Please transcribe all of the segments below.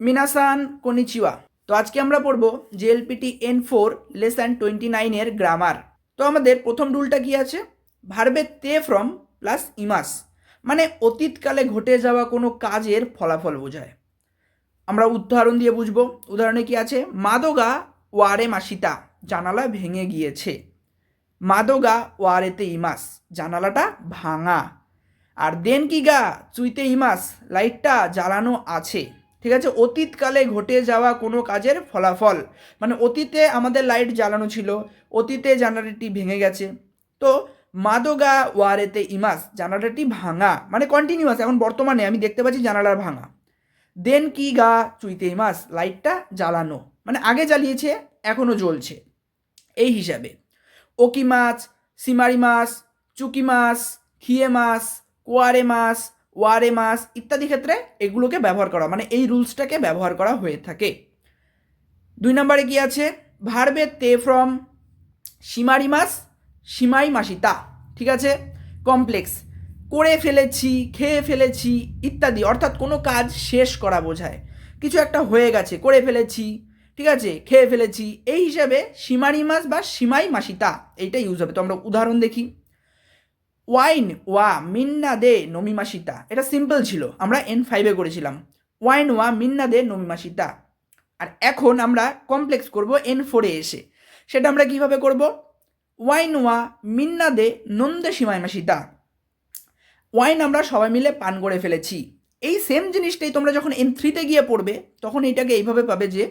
মিনাসান কনিচিওয়া। তো আজকে আমরা পড়ব JLPT N four lesson twenty নাইনের গ্রামার তো আমাদের প্রথম রুলটা কি আছে? ভার্বে তে ফ্রম প্লাস ইমাস মানে অতীতকালে ঘটে যাওয়া কোনো কাজের ফলাফল বোঝায়। আমরা উদাহরণ দিয়ে বুঝব। উদাহরণে কি আছে? মাদোগা ওয়ারে মাসিতা, জানালা ভেঙে গিয়েছে। মাদোগা ওয়ারেতে ইমাস, জানালাটা ভাঙা। আর দেন কি গা, চুইতে ইমাস, লাইটটা জ্বালানো আছে। ঠিক আছে? অতীতকালে ঘটে যাওয়া কোনো কাজের ফলাফল। মানে অতীতে আমাদের লাইট জ্বালানো ছিল, অতীতে জানালাটি ভেঙে গেছে। তো মাদোগা ওয়ারেতে ইমাস, জানালাটি ভাঙা। মানে কন্টিনিউয়াস এখন বর্তমানে আমি দেখতে পাচ্ছি জানালার ভাঙা। দেন কি গা চুইতে ইমাস লাইটটা জ্বালানো। মানে আগে জ্বালিয়েছে, এখনও জ্বলছে। এই হিসাবে। ওকি মাছ, সিমারি মাছ, চুকি মাছ খিয়ে মাছ, কোয়ারে মাছ ওয়ারে মাছ ইত্যাদি ক্ষেত্রে এগুলোকে ব্যবহার করা মানে এই রুলসটাকে ব্যবহার করা হয়ে থাকে। দুই নম্বরে কি আছে? ভার্বে তে ফ্রম সীমারি মাস, সীমাই মাসিতা, ঠিক আছে? কমপ্লেক্স। করে ফেলেছি, খেয়ে ফেলেছি ইত্যাদি, অর্থাৎ কোনো কাজ শেষ করা বোঝায়। কিছু একটা হয়ে গেছে, করে ফেলেছি, ঠিক আছে? খেয়ে ফেলেছি, এই হিসাবে সীমারি মাস বা সীমাই মাসিতা, এইটা ইউজ হবে। তো আমরা উদাহরণ দেখি। ওয়াইন ওয়া মিন্না দে নমিমাসিতা এটা সিম্পল ছিল, আমরা এন ফাইভে করেছিলাম। ওয়াইন ওয়া মিন্না দে নমিমাসিতা আর এখন আমরা কমপ্লেক্স করব এন ফোরে এসে। সেটা আমরা কীভাবে করব? ওয়াইন ওয়া মিন্না দে নন্দে সীমায় মাসিতা ওয়াইন আমরা সবাই মিলে পান করে ফেলেছি। এই সেম জিনিসটাই তোমরা যখন এন থ্রিতে গিয়ে পড়বে, তখন এটাকে এইভাবে পাবে যে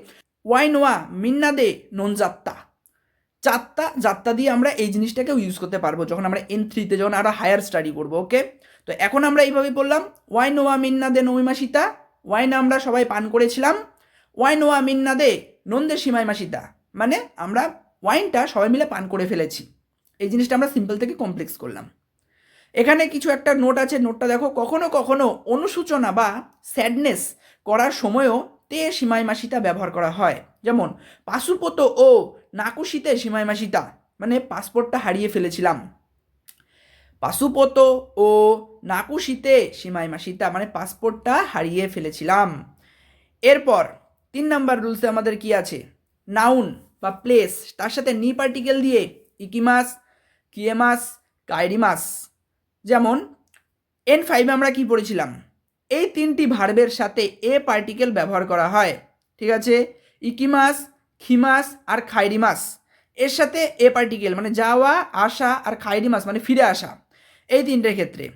ওয়াইন ওয়া মিন্না দে নন চাত্তা যাত্তা দিয়ে আমরা এই জিনিসটাকেও ইউজ করতে পারব। যখন আমরা এন থ্রিতে যখন আরও হায়ার স্টাডি করব ওকে তো এখন আমরা এইভাবে বললাম ওয়াইন ওয়া মিন্না দে নৈমাসিতা ওয়াইন আমরা সবাই পান করেছিলাম? ওয়াইন ওয়া মিন্না দে নন্দে সীমাই মাসিতা মানে আমরা ওয়াইনটা সবাই মিলে পান করে ফেলেছি। এই জিনিসটা আমরা সিম্পল থেকে কমপ্লেক্স করলাম। এখানে কিছু একটা নোট আছে নোটটা দেখো, কখনো কখনো অনুসূচনা বা স্যাডনেস করার সময়ও তে সীমাই মাসিতা ব্যবহার করা হয়। যেমন, পাশুপত ও নাকুশিতে সীমাই মাসিতা মানে পাসপোর্টটা হারিয়ে ফেলেছিলাম। পাশুপত ও নাকুশিতে সীমাই মাসিতা মানে পাসপোর্টটা হারিয়ে ফেলেছিলাম। এরপর, তিন নাম্বার রুলসে আমাদের কি আছে? নাউন বা প্লেস তার সাথে নি পার্টিকেল দিয়ে ইকিমাস, কিয়েমাস কাইরিমাস যেমন এন ফাইভে আমরা কি পড়েছিলাম? এই তিনটি ভার্বের সাথে এ পার্টিকেল ব্যবহার করা হয়, ঠিক আছে? ইকিমাস খিমাস আর খাইরিমাস। এর সাথে এ পার্টিকেল মানে যাওয়া, আসা আর খাইরিমাস মানে ফিরে আসা। এই তিনটের ক্ষেত্রে।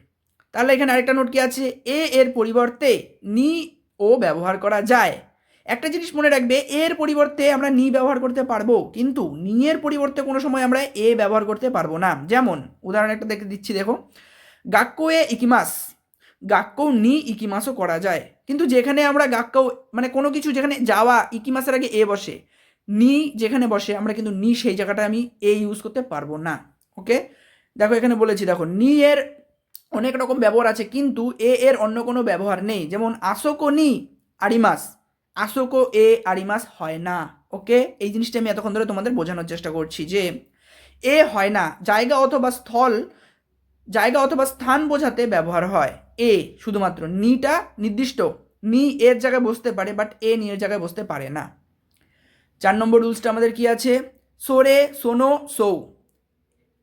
তাহলে এখানে আরেকটা নোট কি আছে? এ এর পরিবর্তে নি ও ব্যবহার করা যায়। একটা জিনিস মনে রাখবে এর পরিবর্তে আমরা নি ব্যবহার করতে পারব, কিন্তু নি এর পরিবর্তে কোনো সময় আমরা এ ব্যবহার করতে পারব না। যেমন, উদাহরণ একটা দেখে দিচ্ছি, দেখো। গাক্কোয়ে ইকিমাস। গাক্কৌ নি ইকিমাসও করা যায়। কিন্তু যেখানে আমরা গাক্কৌ মানে কোনো কিছু যেখানে যাওয়া, ইকিমাসের আগে এ বসে। নি যেখানে বসে, আমরা কিন্তু নি সেই জায়গাটা আমি এ ইউজ করতে পারব না ওকে দেখো এখানে বলেছি, দেখো, নি এর অনেক রকম ব্যবহার আছে, কিন্তু এ এর অন্য কোনো ব্যবহার নেই। যেমন আসোকো নি, আরিমাস। আসোকো এ আরিমাস হয় না ওকে এই জিনিসটা আমি এতক্ষণ ধরে তোমাদের বোঝানোর চেষ্টা করছি যে এ হয় না, জায়গা অথবা স্থল, জায়গা অথবা স্থান বোঝাতে ব্যবহার হয়। এ শুধুমাত্র, নিটা নির্দিষ্ট। নি এর জায়গায় বসতে পারে বাট এ নি এর জায়গায় বসতে পারে না। চার নম্বর রুলসটা আমাদের কি আছে? সোরে, সোনো, সৌ।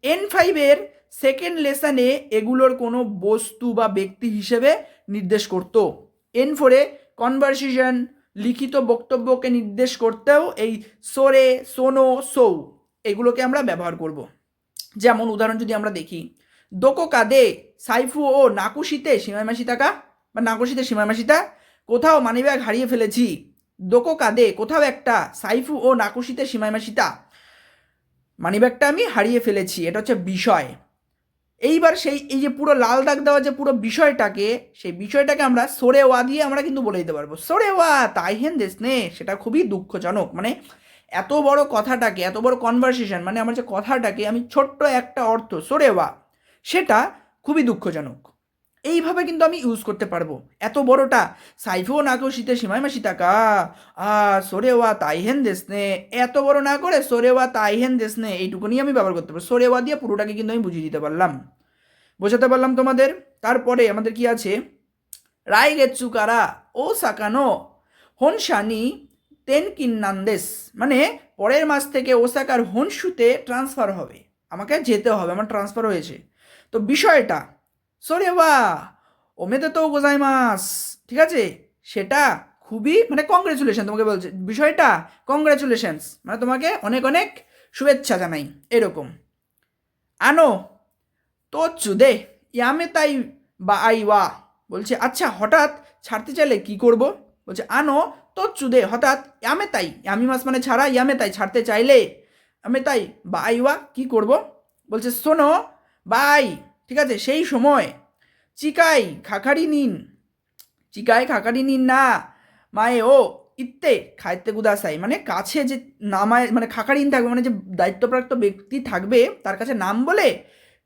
এন ফাইভের সেকেন্ড লেসনে এগুলোর কোনো বস্তু বা ব্যক্তি হিসেবে নির্দেশ করত। এন ফোরে কনভারসেশন লিখিত বক্তব্যকে নির্দেশ করতেও এই সোরে, সোনো, সৌ এগুলোকে আমরা ব্যবহার করব। যেমন উদাহরণ যদি আমরা দেখি, দোকো কাদে, সাইফু ও নাকুশিতে সীমাইমাসিতাকা বা নাকুশিতে সীমাইমাসিতা কোথাও মানিব্যাগ হারিয়ে ফেলেছি। দোকো কাদে কোথাও একটা সাইফু ও নাকুশিতে সীমাইমাসিতা। মানিব্যাগটা আমি হারিয়ে ফেলেছি, এটা হচ্ছে বিষয়। এইবার সেই, এই যে পুরো লাল দাগ দেওয়া যে পুরো বিষয়টাকে, সেই বিষয়টাকে আমরা সরে ওয়া দিয়ে আমরা কিন্তু বলে দিতে পারব। সরে ওয়া দেশ নে, সেটা খুবই দুঃখজনক। মানে এত বড় কথাটাকে, এত বড় কনভারসেশন মানে আমার যে কথাটাকে আমি ছোট্ট একটা অর্থ, সরে ওয়া, সেটা খুবই দুঃখজনক। এইভাবে কিন্তু আমি ইউজ করতে পারব। এত বড়টা সাইফো না কেউ শীতে সীমায় মাসি টাকা। আ সরে ওয়া তাইহেন দেশনে। এত বড় না করে সরে ওয়া তাইহেন দেশনে এইটুকুনি আমি ব্যবহার করতে পারব। সরে ওয়া দিয়ে পুরোটাকে কিন্তু আমি বুঝিয়ে দিতে পারলাম। বোঝাতে পারলাম তোমাদের? তারপরে আমাদের কি আছে? রাই গেচ্ছু কারা? ও সাকানো। হনশানি তেন কিন্নান্দেস মানে পরের মাস থেকে ওসাকার হনশুতে ট্রান্সফার হবে। আমাকে যেতে হবে, আমার ট্রান্সফার হয়েছে। তো বিষয়টা সরে বা ওমেদে তো গোজাইমাস। ঠিক আছে? সেটা খুবই মানে কংগ্রেচুলেশন তোমাকে বলছে। বিষয়টা কংগ্রেচুলেশনস মানে তোমাকে অনেক অনেক শুভেচ্ছা জানাই। এরকম। আনো তো চুদে ইয়ামে তাই বা আই ওয়া বলছে আচ্ছা হঠাৎ ছাড়তে চাইলে কি করব? বলছে, আনো তো চুদে হঠাৎ ইয়ামে তাই ইয়ামি মাস মানে ছাড়া ইয়ামে তাই ছাড়তে চাইলে। আমি তাই বা আই ওয়া কী করব? বলছে, শোনো, বাই। ঠিক আছে? সেই সময় চিকাই খাখারি নিন। চিকাই খাকারি নিন না। মায়ে, ও, ইত্তে খাইতে গুদাসাই মানে কাছে যে নামায় মানে খাকারিন থাকবে মানে যে দায়িত্বপ্রাপ্ত ব্যক্তি থাকবে, তার কাছে নাম বলে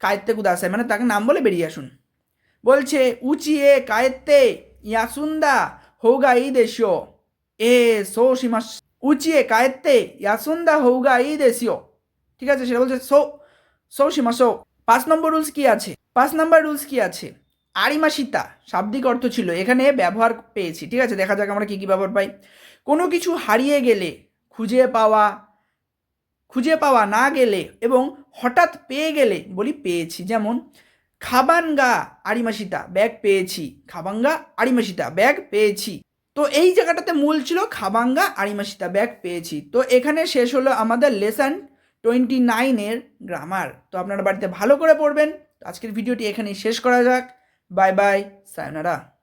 কায়েত্তে কুদাসাই মানে তাকে নাম বলে বেরিয়ে আসুন। বলছে, উচিয়ে কায়েত্তে ইয়াসুন্দা হোগা ই দেশিও এ, সো সীমাস উচিয়ে কায়েত্তে ইয়াসুন্দা হোগা ই দেশীয়। ঠিক আছে? সেটা বলছে, সো সো সীমাসো পাঁচ নম্বর রুলস কি আছে? পাঁচ নম্বর রুলস কি আছে? আরিমাসিতা শাব্দিক অর্থ ছিল, এখানে ব্যবহার পেয়েছি, ঠিক আছে? দেখা যাক আমরা কী কী ব্যবহার পাই। কোনো কিছু হারিয়ে গেলে, খুঁজে পাওয়া খুঁজে পাওয়া না গেলে এবং হঠাৎ পেয়ে গেলে, বলি পেয়েছি, যেমন খাবানগা আরিমাসিতা ব্যাগ পেয়েছি খাবাঙ্গা আরিমাসিতা ব্যাগ পেয়েছি। তো এই জায়গাটাতে মূল ছিল খাবাঙ্গা আরিমাসিতা ব্যাগ পেয়েছি। তো এখানে শেষ হলো আমাদের লেসন টোয়েন্টি নাইনের গ্রামার তো আপনারা বাড়িতে ভালো করে পড়বেন। আজকের ভিডিওটি এখানেই শেষ করা যাক। Bye bye sayonara